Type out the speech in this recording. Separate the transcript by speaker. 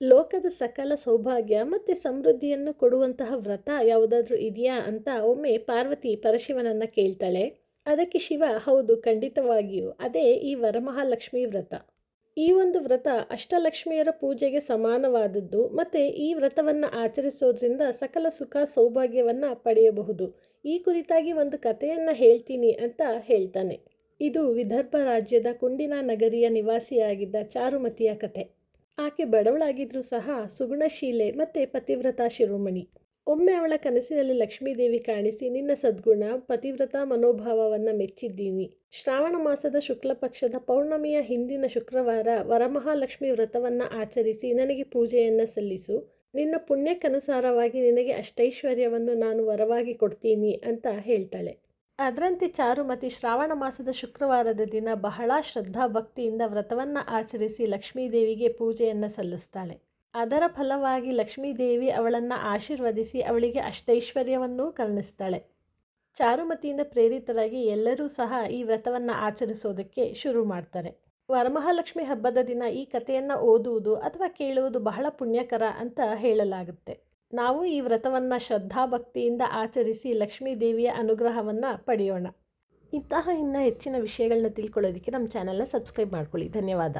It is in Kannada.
Speaker 1: ಲೋಕದ ಸಕಲ ಸೌಭಾಗ್ಯ ಮತ್ತು ಸಮೃದ್ಧಿಯನ್ನು ಕೊಡುವಂತಹ ವ್ರತ ಯಾವುದಾದ್ರೂ ಇದೆಯಾ ಅಂತ ಒಮ್ಮೆ ಪಾರ್ವತಿ ಪರಶಿವನನ್ನು ಕೇಳ್ತಾಳೆ. ಅದಕ್ಕೆ ಶಿವ, ಹೌದು, ಖಂಡಿತವಾಗಿಯೂ, ಅದೇ ಈ ವರಮಹಾಲಕ್ಷ್ಮಿ ವ್ರತ. ಈ ಒಂದು ವ್ರತ ಅಷ್ಟಲಕ್ಷ್ಮಿಯರ ಪೂಜೆಗೆ ಸಮಾನವಾದದ್ದು ಮತ್ತು ಈ ವ್ರತವನ್ನು ಆಚರಿಸೋದ್ರಿಂದ ಸಕಲ ಸುಖ ಸೌಭಾಗ್ಯವನ್ನು ಪಡೆಯಬಹುದು. ಈ ಕುರಿತಾಗಿ ಒಂದು ಕಥೆಯನ್ನು ಹೇಳ್ತೀನಿ ಅಂತ ಹೇಳ್ತಾನೆ. ಇದು ವಿದರ್ಭ ರಾಜ್ಯದ ಕುಂಡಿನ ನಗರಿಯ ನಿವಾಸಿಯಾಗಿದ್ದ ಚಾರುಮತಿಯ ಕಥೆ. ಆಕೆ ಬಡವಳಾಗಿದ್ರೂ ಸಹ ಸುಗುಣಶೀಲೆ ಮತ್ತು ಪತಿವ್ರತ ಶಿರೋಮಣಿ. ಒಮ್ಮೆ ಅವಳ ಕನಸಿನಲ್ಲಿ ಲಕ್ಷ್ಮೀದೇವಿ ಕಾಣಿಸಿ, ನಿನ್ನ ಸದ್ಗುಣ, ಪತಿವ್ರತ ಮನೋಭಾವವನ್ನು ಮೆಚ್ಚಿದ್ದೀನಿ. ಶ್ರಾವಣ ಮಾಸದ ಶುಕ್ಲ ಪಕ್ಷದ ಪೌರ್ಣಮಿಯ ಹಿಂದಿನ ಶುಕ್ರವಾರ ವರಮಹಾಲಕ್ಷ್ಮಿ ವ್ರತವನ್ನು ಆಚರಿಸಿ ನನಗೆ ಪೂಜೆಯನ್ನು ಸಲ್ಲಿಸು. ನಿನ್ನ ಪುಣ್ಯಕ್ಕನುಸಾರವಾಗಿ ನಿನಗೆ ಅಷ್ಟೈಶ್ವರ್ಯವನ್ನು ನಾನು ವರವಾಗಿ ಕೊಡ್ತೀನಿ ಅಂತ ಹೇಳ್ತಾಳೆ. ಅದರಂತೆ ಚಾರುಮತಿ ಶ್ರಾವಣ ಮಾಸದ ಶುಕ್ರವಾರದ ದಿನ ಬಹಳ ಶ್ರದ್ಧಾ ಭಕ್ತಿಯಿಂದ ವ್ರತವನ್ನು ಆಚರಿಸಿ ಲಕ್ಷ್ಮೀದೇವಿಗೆ ಪೂಜೆಯನ್ನು ಸಲ್ಲಿಸ್ತಾಳೆ. ಅದರ ಫಲವಾಗಿ ಲಕ್ಷ್ಮೀದೇವಿ ಅವಳನ್ನು ಆಶೀರ್ವದಿಸಿ ಅವಳಿಗೆ ಅಷ್ಟೈಶ್ವರ್ಯವನ್ನೂ ಕರುಣಿಸ್ತಾಳೆ. ಚಾರುಮತಿಯಿಂದ ಪ್ರೇರಿತರಾಗಿ ಎಲ್ಲರೂ ಸಹ ಈ ವ್ರತವನ್ನು ಆಚರಿಸೋದಕ್ಕೆ ಶುರು ಮಾಡ್ತಾರೆ. ವರಮಹಾಲಕ್ಷ್ಮಿ ಹಬ್ಬದ ದಿನ ಈ ಕಥೆಯನ್ನು ಓದುವುದು ಅಥವಾ ಕೇಳುವುದು ಬಹಳ ಪುಣ್ಯಕರ ಅಂತ ಹೇಳಲಾಗುತ್ತೆ. ನಾವು ಈ ವ್ರತವನ್ನು ಶ್ರದ್ಧಾಭಕ್ತಿಯಿಂದ ಆಚರಿಸಿ ಲಕ್ಷ್ಮೀ ದೇವಿಯ ಅನುಗ್ರಹವನ್ನು ಪಡೆಯೋಣ. ಇಂತಹ ಇನ್ನು ಹೆಚ್ಚಿನ ವಿಷಯಗಳನ್ನ ತಿಳ್ಕೊಳ್ಳೋದಕ್ಕೆ ನಮ್ಮ ಚಾನಲ್ನ ಸಬ್ಸ್ಕ್ರೈಬ್ ಮಾಡ್ಕೊಳ್ಳಿ. ಧನ್ಯವಾದ.